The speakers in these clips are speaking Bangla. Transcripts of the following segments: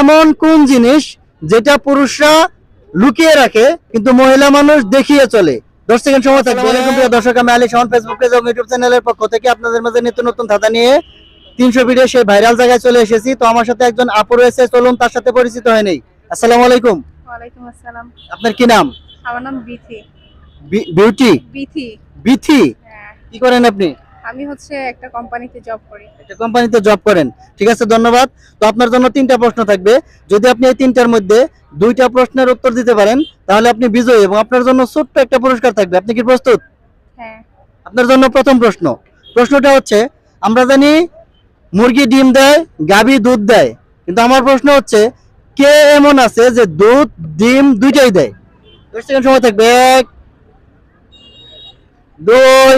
এমন কোন জিনিস যেটা পুরুষরা লুকিয়ে রাখে কিন্তু মহিলা মানুষ দেখিয়ে চলে? দশ সেকেন্ড সময় থাকবে। প্রিয় দর্শক আমি আলী শাহন ফেসবুক পেজ এবং ইউটিউব চ্যানেলের পক্ষ থেকে আপনাদের মাঝে নিত্য নতুন ধাঁধা নিয়ে তিনশো ভিডিও সেই ভাইরাল জায়গায় চলে এসেছি। তো আমার সাথে একজন আপু রয়েছে চলুন তার সাথে পরিচিত হয় নেই। আসসালামু আলাইকুম। ওয়ালাইকুম আসসালাম। আপনার কি নাম? আমার নাম বিথি। বিউটি বিথি। বিথি? হ্যাঁ, কি করেন আপনি? আমি হচ্ছে একটা কোম্পানিতে জব করি। একটা কোম্পানিতে জব করেন। ঠিক আছে ধন্যবাদ। তো আপনার জন্য তিনটা প্রশ্ন থাকবে। যদি আপনি এই তিনটার মধ্যে দুইটা প্রশ্নের উত্তর দিতে পারেন তাহলে আপনি বিজয়ী এবং আপনার জন্য ছোট্ট একটা পুরস্কার থাকবে। আপনি কি প্রস্তুত? হ্যাঁ। আপনার জন্য প্রথম প্রশ্ন। প্রশ্নটা হচ্ছে আমরা জানি মুরগি ডিম দেয় গাভী দুধ দেয়। কিন্তু আমার প্রশ্ন হচ্ছে কে এমন আছে যে দুধ ডিম দুইটাই দেয়? দশ সেকেন্ড সময় থাকবে। এক দুই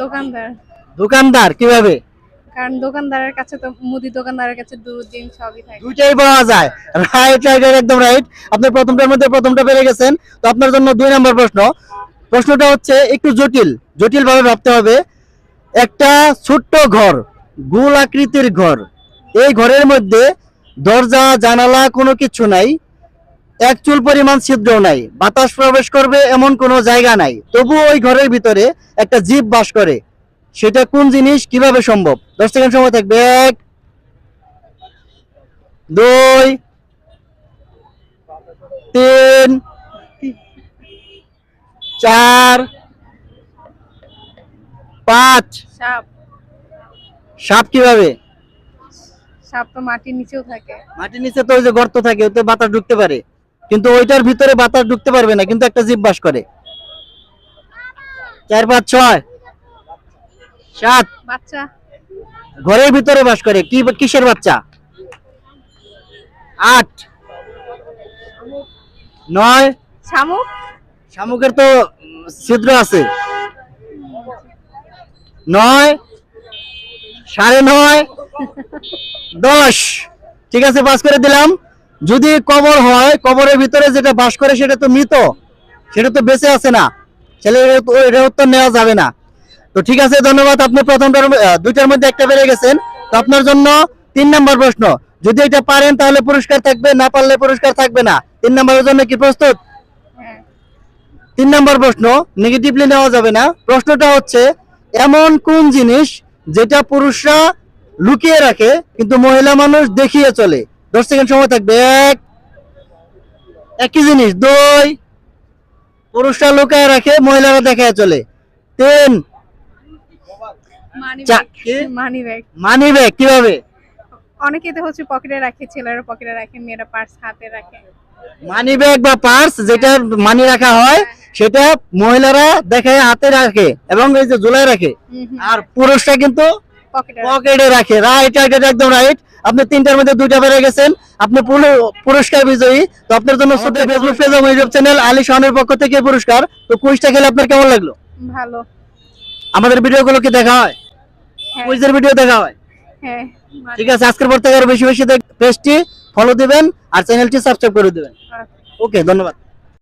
দোকানদার। দোকানদার কীভাবে? কারণ দোকানদারের কাছে তো মুদি দোকানদারের কাছে দুধ ডিম সবই থাকে। দুইটাই পাওয়া যায়। রাইট রাইট একদম রাইট আপনি প্রথমটার মধ্যে প্রথমটা পেরে গেছেন। তো আপনার জন্য দুই নম্বর প্রশ্ন। প্রশ্নটা হচ্ছে একটু জটিল। জটিল ভাবে ভাবতে হবে। একটা ছোট্ট ঘর গোল আকৃতির ঘর। এই ঘরের মধ্যে দরজা জানালা কোনো কিছু নাই। এক চুল পরিমাণ ছিদ্র নাই। বাতাস প্রবেশ করবে এমন কোনো জায়গা নাই। তবু ওই ঘরের ভিতরে একটা জীব বাস করে। সেটা কোন জিনিস কীভাবে সম্ভব? দশ সেকেন্ড সময় থাকবে। এক দুই তিন চার পাঁচ। সাপ। সাপ কীভাবে? সাপ তো মাটির নিচেও থাকে। মাটির নিচে তো ওই যে গর্ত থাকে ওতে বাতাস ঢুকতে পারে। কিন্তু ওইটার ভিতরে বাতাস ঢুকতে পারবে না কিন্তু একটা জীব বাস করে। চার পাঁচ ছয় সাত। বাচ্চা। ঘরের ভিতরে বাস করে কি কিসের বাচ্চা? আট। নয়। শামুক। শামুকের তো ছিদ্র আছে। নয় সাড়ে নয় দশ। ঠিক আছে পাস করে দিলাম। যদি কবর হয় কবরের ভিতরে যেটা বাস করে সেটা তো মৃত সেটা তো বেঁচে আছে না। ছেলে এটা উত্তর নেওয়া যাবে না। তো ঠিক আছে ধন্যবাদ। আপনি প্রথমটার দুইটার মধ্যে একটা বেড়ে গেছেন। তো আপনার জন্য তিন নম্বর প্রশ্ন যদি এটা পারেন তাহলে পুরস্কার থাকবে না পারলে পুরস্কার থাকবে না। তিন নম্বরের জন্য কি প্রস্তুত? হ্যাঁ। তিন নম্বর প্রশ্ন নেগেটিভলি নেওয়া যাবে না। প্রশ্নটা হচ্ছে এমন কোন জিনিস যেটা পুরুষরা লুকিয়ে রাখে কিন্তু মহিলা মানুষ দেখিয়ে চলে? দশ সেকেন্ড সময় থাকবে এক। একই জিনিস দুই। পুরুষরা লুকিয়ে রাখে মহিলারা দেখায় চলে। তিন। মানি ব্যাগ মানি ব্যাগ কীভাবে? অনেকে তো হচ্ছে পকেটে রাখে ছেলেরা পকেটে রাখে মেয়েরা পার্স হাতে রাখে। মানি ব্যাগ বা পার্স যেটা মানি রাখা হয় সেটা মহিলারা দেখায় হাতে রাখে এবং এই যে ঝুলায় রাখে। আর পুরুষরা কিন্তু পকেটে পকেটে রাখে রাইট রাইট একদম রাইট আপনি তিনটার মধ্যে দুইটা বেড়ে গেছেন। আপনি পুরস্কার বিজয়ী। তো আপনার জন্য ছোট ফেসবুক পেজ এবং ইউটিউব চ্যানেল আলী শাহনের পক্ষ থেকে পুরস্কার। তো কুইজটা খেলে আপনার কেমন লাগল? ভালো। আমাদের ভিডিওগুলো কি দেখা হয়? হ্যাঁ। কুইজের ভিডিও দেখা হয়? হ্যাঁ। ঠিক আছে আজকের পর থেকে আরও বেশি বেশি পেজটি ফলো দিবেন আর চ্যানেলটি সাবস্ক্রাইব করে দিবেন। আচ্ছা। ওকে ধন্যবাদ।